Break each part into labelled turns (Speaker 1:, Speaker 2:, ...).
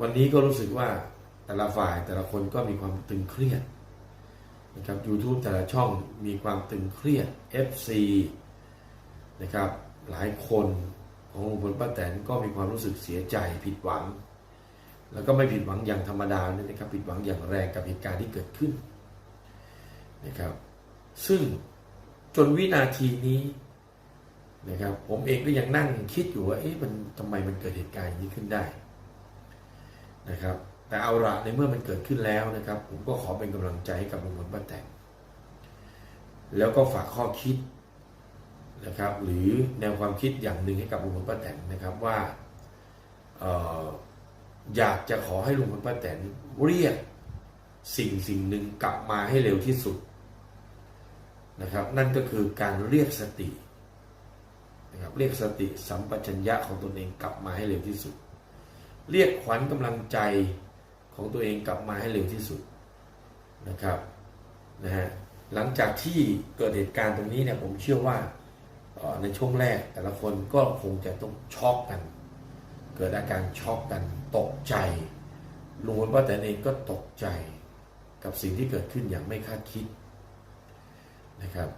Speaker 1: วันนี้ก็รู้สึกว่าแต่ละฝ่ายแต่ละคนก็มีความตึงเครียดนะครับ YouTube แต่ละช่องมีความตึงเครียด FC นะครับหลายคนของลุงพลป้าแตนก็มีความรู้สึกเสียใจผิดหวัง แล้วก็ไม่ผิดหวังอย่างธรรมดาเลยนะครับผิดหวังอย่างแรงกับเหตุการณ์ที่เกิดขึ้นนะครับ ซึ่งจนวินาทีนี้นะครับ ผมเองก็ยังนั่งคิดอยู่ว่าเอ๊ะมันทำไมมันเกิดเหตุการณ์อย่างนี้ขึ้นได้ นะครับ แต่เอาละในเมื่อมันเกิดขึ้นแล้วนะครับ ผมก็ขอเป็นกำลังใจให้กับลุงพลป้าแตนแล้วก็ฝากข้อคิดนะครับ หรือแนวความคิดอย่างหนึ่งให้กับลุงพลป้าแตนนะครับว่าอออยากจะขอให้ลุงพลป้าแตนเรียกสิ่งสิ่งหนึ่งกลับมาให้เร็วที่สุดนะครับ นั่นก็คือการเรียกสตินะครับเรียกสติสัมปชัญญะของตนเองกลับมาให้เร็วที่สุด เรียกขวัญกำลังใจของตัวเองกลับมาให้เร็วที่สุดนะครับนะฮะหลังจากที่เกิดเหตุการณ์ตรงนี้เนี่ยผมเชื่อว่าในช่วงแรกแต่ละคนก็คงจะต้องช็อกกัน เกิดอาการช็อกกันตกใจลุงพลป้าแตนเองก็ตกใจกับสิ่งที่เกิดขึ้นอย่างไม่คาดคิดนะครับ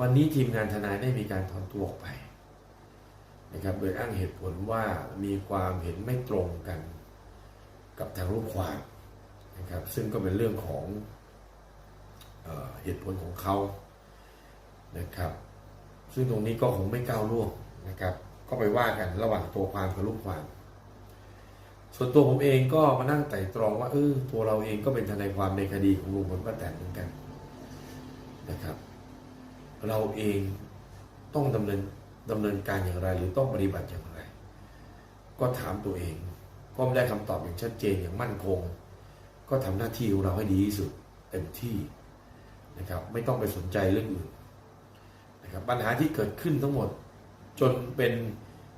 Speaker 1: วันนี้ทีมงานทนายได้มีการถอนตัวออกไป นะครับโดยอ้างเหตุผลว่ามีความเห็นไม่ตรงกันกับทางลูกความนะครับ ซึ่งก็เป็นเรื่องของเออเหตุผลของเขานะครับ ซึ่งตรงนี้ก็คงไม่ก้าวล่วงนะครับ ก็ไปว่ากันระหว่างตัวความกับลูกความส่วนตัวผมเองก็มานั่งไต่ตรองว่าเออตัวเราเองก็เป็นทนายความในคดีของลุงพลป้าแตนเหมือนกันนะครับ เราเองต้องดำเนิน ดำเนินการอย่างไร หรือต้องปฏิบัติอย่างไร ก็ถามตัวเอง ก็ไม่ได้คำตอบอย่างชัดเจนอย่างมั่นคง ก็ทำหน้าที่ของเราให้ดีที่สุดเต็มที่นะครับ ไม่ต้องไปสนใจเรื่องอื่นนะครับปัญหาที่เกิดขึ้นทั้งหมดจนเป็น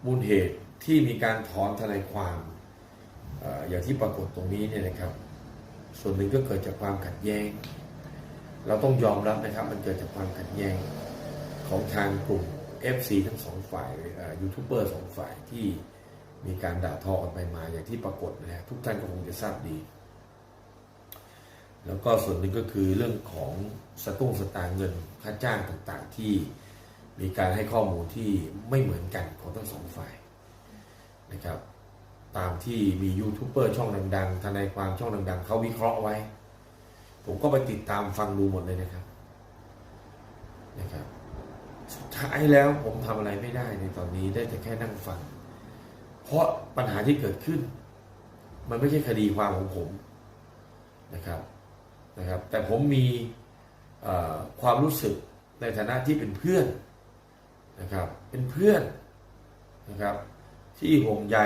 Speaker 1: มูลเหตุที่มีการถอนทนายความอออย่างที่ปรากฏตรงนี้เนี่ยนะครับ ส่วนหนึ่งก็เกิดจากความขัดแย้ง เราต้องยอมรับนะครับ มันเกิดจากความขัดแย้งของทางกลุ่ม FC ทั้งสองฝ่ายยูทูบเบอร์สองฝ่ายที่มีการด่าทอกันไปมาอย่างที่ปรากฏนะฮะทุกท่านก็คงจะทราบดี แล้วก็ส่วนหนึ่งก็คือเรื่องของสตุ้งสตางเงินค่าจ้างต่างๆ ที่มีการให้ข้อมูลที่ไม่เหมือนกันของทั้งสองฝ่ายนะครับตามที่มียูทูบเบอร์ช่องดังๆ ทนายความช่องดังๆ เขาวิเคราะห์ไว้ ผมก็ไปติดตามฟังดูหมดเลยนะครับนะครับ ท้ายแล้วผมทำอะไรไม่ได้ในตอนนี้ได้แต่แค่นั่งฟัง เพราะปัญหาที่เกิดขึ้น มันไม่ใช่คดีความของผมนะครับนะครับ แต่ผมมีความรู้สึกในฐานะที่เป็นเพื่อนนะครับเป็นเพื่อนนะครับ ที่ห่วงใย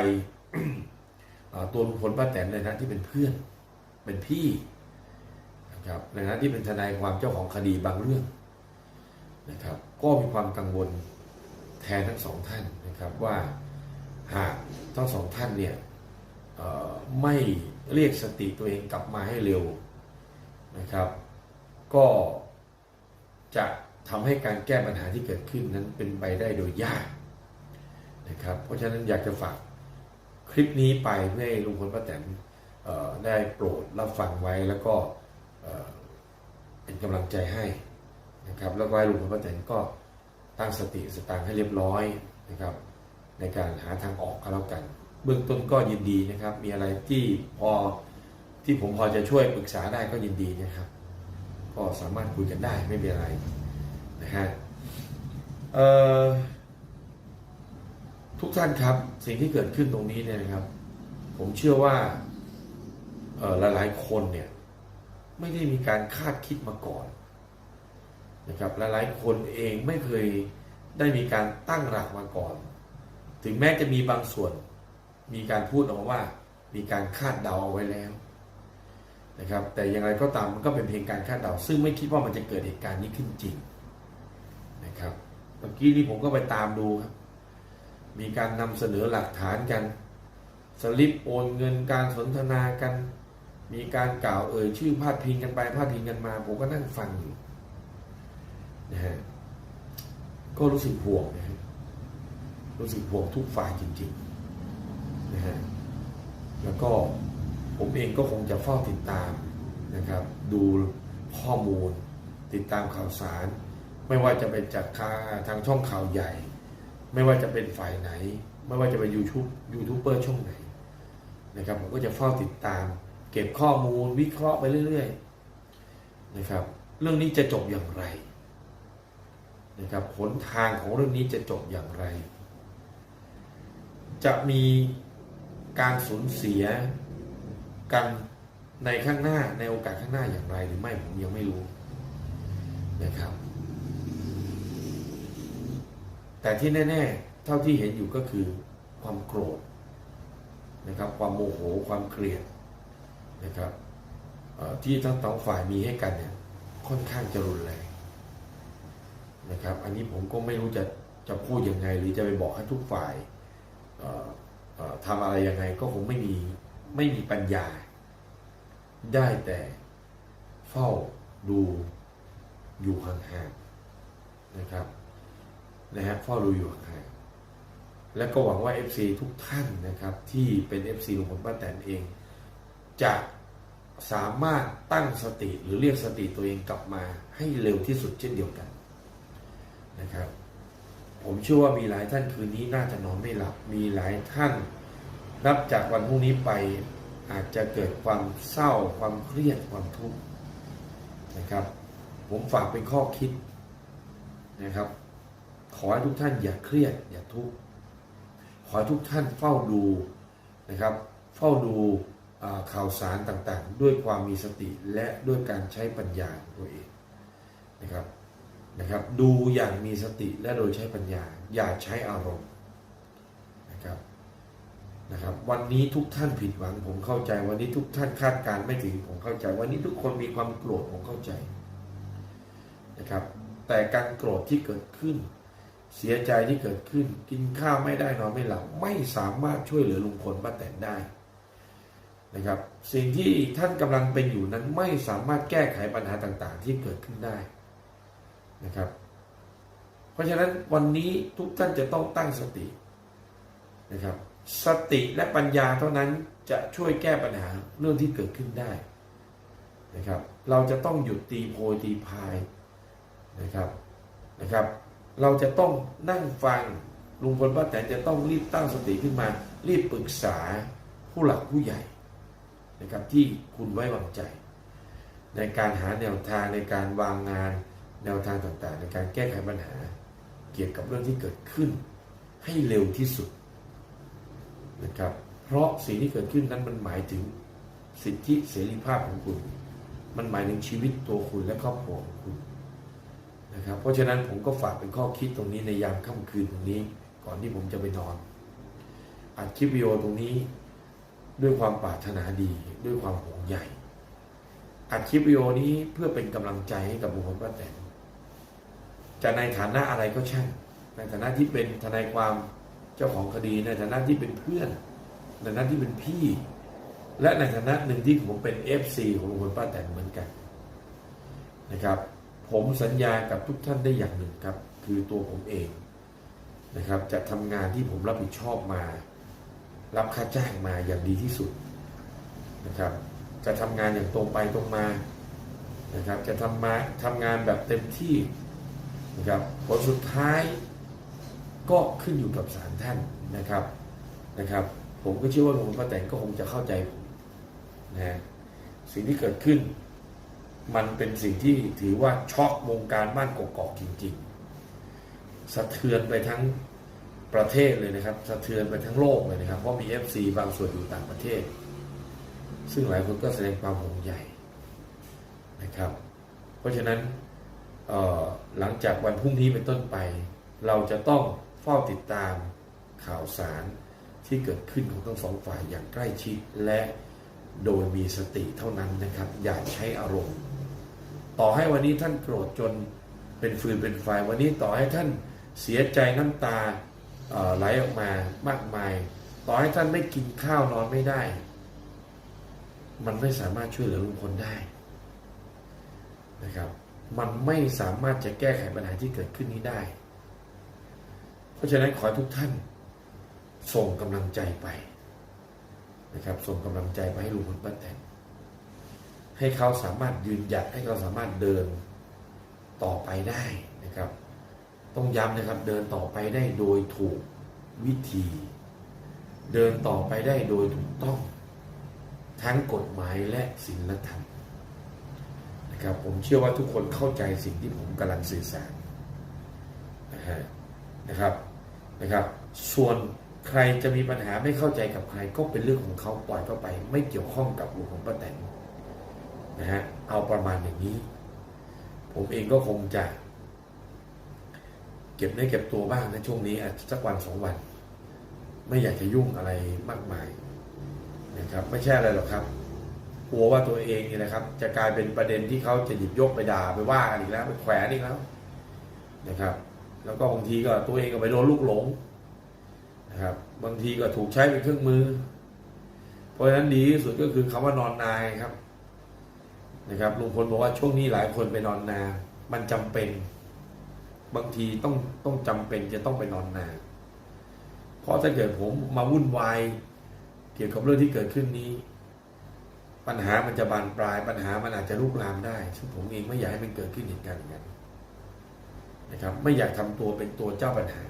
Speaker 1: เอ่อตัวลุงพลป้าแตนในฐานะที่เป็นเพื่อนเป็นพี่นะครับในฐานะที่เป็นทนายความเจ้าของคดีบางเรื่องนะครับ ก็มีความกังวลแทนทั้งสองท่านนะครับว่าหากทั้งสองท่านเนี่ยไม่เรียกสติตัวเองกลับมาให้เร็วนะครับ ก็จะทำให้การแก้ปัญหาที่เกิดขึ้นนั้นเป็นไปได้โดยยากนะครับ เพราะฉะนั้นอยากจะฝากคลิปนี้ไปเพื่อให้ลุงพลป้าแตนได้โปรดรับฟังไว้แล้วก็เป็นกำลังใจให้ นะครับแล้วก็ให้ลุงพลป้าแตนก็ตั้งสติสตางค์ให้เรียบร้อยนะครับ ในการหาทางออกก็แล้วกัน เบื้องต้นก็ยินดีนะครับ มีอะไรที่พอที่ผมพอจะช่วยปรึกษาได้ก็ยินดีนะครับ ก็สามารถคุยกันได้ไม่มีอะไรนะฮะทุกท่านครับสิ่งที่เกิดขึ้นตรงนี้เนี่ยนะครับ ผมเชื่อว่าเอ่อหลายๆคนเนี่ยไม่ได้มีการคาดคิดมาก่อน นะครับหลายๆคนเองไม่เคยได้มีการตั้งหลักมาก่อน ถึงแม้จะมีบางส่วนมีการพูดออกมาว่า มีการคาดเดาเอาไว้แล้วนะครับแต่อย่างไรก็ตามมันก็เป็นเพียงการคาดเดา ซึ่งไม่คิดว่ามันจะเกิดเหตุการณ์นี้ขึ้นจริงนะครับเมื่อกี้นี้ผมก็ไปตามดูครับมีการนำเสนอหลักฐานกันสลิปโอนเงินการสนทนากัน มีการกล่าวเอ่ยชื่อพาดพิงกันไปพาดพิงกันมา ผมก็นั่งฟังอยู่ นะฮะก็รู้สึกห่วงนะฮะรู้สึกห่วงทุกฝ่ายจริงๆนะฮะแล้วก็ผมเองก็คงจะเฝ้าติดตามนะครับ ดูข้อมูล ติดตามข่าวสาร ไม่ว่าจะเป็นจากทางช่องข่าวใหญ่ ไม่ว่าจะเป็นฝ่ายไหน ไม่ว่าจะเป็นยูทูบยูทูบเบอร์ช่องไหนนะครับผมก็จะเฝ้าติดตาม เก็บข้อมูลวิเคราะห์ไปเรื่อย ๆ นะครับ เรื่องนี้จะจบอย่างไร นะครับหนทางของเรื่องนี้จะจบอย่างไร จะมีการสูญเสียกันในข้างหน้าในโอกาสข้างหน้าอย่างไรหรือไม่ผมยังไม่รู้นะครับ แต่ที่แน่ๆ เท่าที่เห็นอยู่ก็คือความโกรธนะครับ ความโมโหความเกลียดนะครับที่ทั้งสองฝ่ายมีให้กันเนี่ยค่อนข้างจะรุนแรง นะครับ อันนี้ผมก็ไม่รู้จะจะพูดยังไง หรือจะไปบอกให้ทุกฝ่ายทำอะไรยังไงก็คงไม่มีไม่มีปัญญา ได้แต่เฝ้าดูอยู่ห่างๆนะครับนะฮะเฝ้าดูอยู่ห่างๆและก็หวังว่า FC ทุกท่านนะครับ ที่เป็น FC ลุงพลป้าแตนเอง จะสามารถตั้งสติหรือเรียกสติตัวเองกลับมาให้เร็วที่สุดเช่นเดียวกัน นะครับ ผมเชื่อว่ามีหลายท่านคืนนี้น่าจะนอนไม่หลับ มีหลายท่าน นับจากวันพรุ่งนี้ไปอาจจะเกิดความเศร้าความเครียดความทุกข์นะครับ ผมฝากเป็นข้อคิดนะครับ ขอให้ทุกท่านอย่าเครียด อย่าทุกข์ขอให้ทุกท่านเฝ้าดูนะครับ เฝ้าดูข่าวสารต่างๆ ด้วยความมีสติและด้วยการใช้ปัญญาตัวเองนะครับ นะครับดูอย่างมีสติและโดยใช้ปัญญา อย่าใช้อารมณ์นะครับนะครับ วันนี้ทุกท่านผิดหวัง ผมเข้าใจ วันนี้ทุกท่านคาดการณ์ไม่ถึงผมเข้าใจ วันนี้ทุกคนมีความโกรธผมเข้าใจนะครับ แต่การโกรธที่เกิดขึ้น เสียใจที่เกิดขึ้น กินข้าวไม่ได้นอนไม่หลับไม่สามารถช่วยเหลือลุงพลป้าแตนได้นะครับสิ่งที่ท่านกำลังเป็นอยู่นั้นไม่สามารถแก้ไขปัญหาต่างๆ ที่เกิดขึ้นได้ นะครับ เพราะฉะนั้นวันนี้ทุกท่านจะต้องตั้งสตินะครับ สติและปัญญาเท่านั้นจะช่วยแก้ปัญหาเรื่องที่เกิดขึ้นได้นะครับ เราจะต้องหยุดตีโพยตีพายนะครับนะครับ เราจะต้องนั่งฟังลุงพลป้าแตนจะต้องรีบตั้งสติขึ้นมา รีบปรึกษาผู้หลักผู้ใหญ่นะครับที่คุณไว้วางใจ ในการหาแนวทางในการวางงาน แนวทางต่างๆ ในการแก้ไขปัญหา เกี่ยวกับเรื่องที่เกิดขึ้น ให้เร็วที่สุดนะครับเพราะสิ่งที่เกิดขึ้นนั้นมันหมายถึงสิทธิเสรีภาพของคุณ มันหมายถึงชีวิตตัวคุณและครอบครัวของคุณนะครับเพราะฉะนั้นผมก็ฝากเป็นข้อคิดตรงนี้ในยามค่ำคืนตรงนี้ ก่อนที่ผมจะไปนอนอัดคลิปวิดีโอตรงนี้ ด้วยความปรารถนาดีด้วยความห่วงใยอัดคลิปวิดีโอนี้เพื่อเป็นกำลังใจให้กับบุคคลป้าแตน จะในฐานะอะไรก็ช่างในฐานะที่เป็นทนายความเจ้าของคดีในฐานะที่เป็นเพื่อน ในฐานะที่เป็นพี่ และในฐานะหนึ่งที่ผมเป็น FC ของลุงพลป้าแตนเหมือนกันนะครับ ผมสัญญากับทุกท่านได้อย่างหนึ่งครับ คือตัวผมเองนะครับ จะทำงานที่ผมรับผิดชอบมา รับค่าจ้างมาอย่างดีที่สุดนะครับจะทำงานอย่างตรงไปตรงมานะครับ จะทำมาทำงานแบบเต็มที่ นะครับผลสุดท้ายก็ขึ้นอยู่กับศาลท่านนะครับนะครับ ผมก็เชื่อว่าลุงพลป้าแตนก็คงจะเข้าใจผมนะสิ่งที่เกิดขึ้น มันเป็นสิ่งที่ถือว่าช็อกวงการบ้านกอกจริง ๆ สะเทือนไปทั้งประเทศเลยนะครับ สะเทือนไปทั้งโลกเลยนะครับ เพราะมี FC บางส่วนอยู่ต่างประเทศ ซึ่งหลายคนก็แสดงความห่วงใยนะครับ เพราะฉะนั้น หลังจากวันพรุ่งนี้เป็นต้นไป เราจะต้องเฝ้าติดตามข่าวสารที่เกิดขึ้นของทั้งสองฝ่ายอย่างใกล้ชิดและโดยมีสติเท่านั้นนะครับ อย่าใช้อารมณ์ ต่อให้วันนี้ท่านโกรธจนเป็นฟืนเป็นไฟวันนี้ต่อให้ท่านเสียใจน้ำตาไหลออกมามากมาย ต่อให้ท่านไม่กินข้าวนอนไม่ได้ มันไม่สามารถช่วยเหลือลุงพลได้นะครับ มันไม่สามารถจะแก้ไขปัญหาที่เกิดขึ้นนี้ได้ เพราะฉะนั้นขอทุกท่านส่งกำลังใจไปนะครับ ส่งกำลังใจไปให้ลุงพลป้าแตนให้เขาสามารถยืนหยัดให้เขาสามารถเดินต่อไปได้นะครับ ต้องย้ำนะครับเดินต่อไปได้โดยถูกวิธี เดินต่อไปได้โดยถูกต้อง ทั้งกฎหมายและศีลธรรม ครับผมเชื่อว่าทุกคนเข้าใจสิ่งที่ผมกำลังสื่อสารนะฮะนะครับนะครับ ส่วนใครจะมีปัญหาไม่เข้าใจกับใครก็เป็นเรื่องของเขาปล่อยเข้าไป ไม่เกี่ยวข้องกับลุงของป้าแตนนะฮะเอาประมาณอย่างนี้ ผมเองก็คงจะ เก็บเนื้อเก็บตัวบ้างในช่วงนี้อาจจะสักวันสองวัน ไม่อยากจะยุ่งอะไรมากมายนะครับ ไม่ใช่อะไรหรอกครับ กลัวว่าตัวเองนี่นะครับ จะกลายเป็นประเด็นที่เขาจะหยิบยกไปด่าไปว่ากันอีกแล้วไปแขวนอีกแล้วนะครับ แล้วก็บางทีก็ตัวเองก็ไปโดนลูกหลงนะครับ บางทีก็ถูกใช้เป็นเครื่องมือ เพราะฉะนั้นดีที่สุดก็คือคำว่านอนนายครับนะครับลุงพลบอกว่าช่วงนี้หลายคนไปนอนนา มันจำเป็น บางทีต้องต้องจำเป็นจะต้องไปนอนนา เพราะถ้าเกิดผมมาวุ่นวายเกี่ยวกับเรื่องที่เกิดขึ้นนี้ ปัญหามันจะบานปลาย ปัญหามันอาจจะลุกลามได้ซึ่งผมเองไม่อยากให้มันเกิดขึ้นเหตุการณ์อย่างนั้นนะครับ ไม่อยากทำตัวเป็นตัวเจ้าปัญหา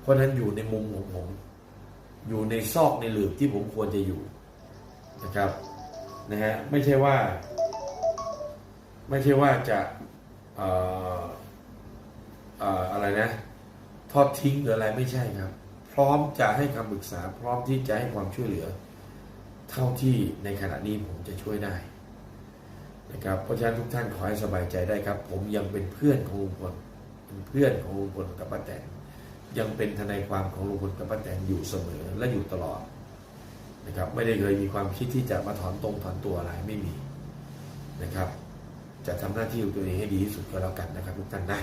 Speaker 1: เพราะฉะนั้นอยู่ในมุมของผม อยู่ในซอกในหลืบที่ผมควรจะอยู่นะครับนะฮะไม่ใช่ว่า ไม่ใช่ว่าจะเอ่อเอ่ออะไรนะ ทอดทิ้งหรืออะไรไม่ใช่ครับ พร้อมจะให้คำปรึกษา พร้อมที่จะให้ความช่วยเหลือ เท่าที่ในขณะนี้ผมจะช่วยได้นะครับเพราะฉะนั้นทุกท่านขอให้สบายใจได้ครับ ผมยังเป็นเพื่อนของลุงพลเป็นเพื่อนของลุงพลกับป้าแตนยังเป็นทนายความของลุงพลกับป้าแตนอยู่เสมอและอยู่ตลอดนะครับไม่ได้เคยมีความคิดที่จะมาถอนตรงถอนตัวอะไรไม่มีนะครับ จะทำหน้าที่ของตัวเองให้ดีที่สุดก็แล้วกันนะครับทุกท่านนะ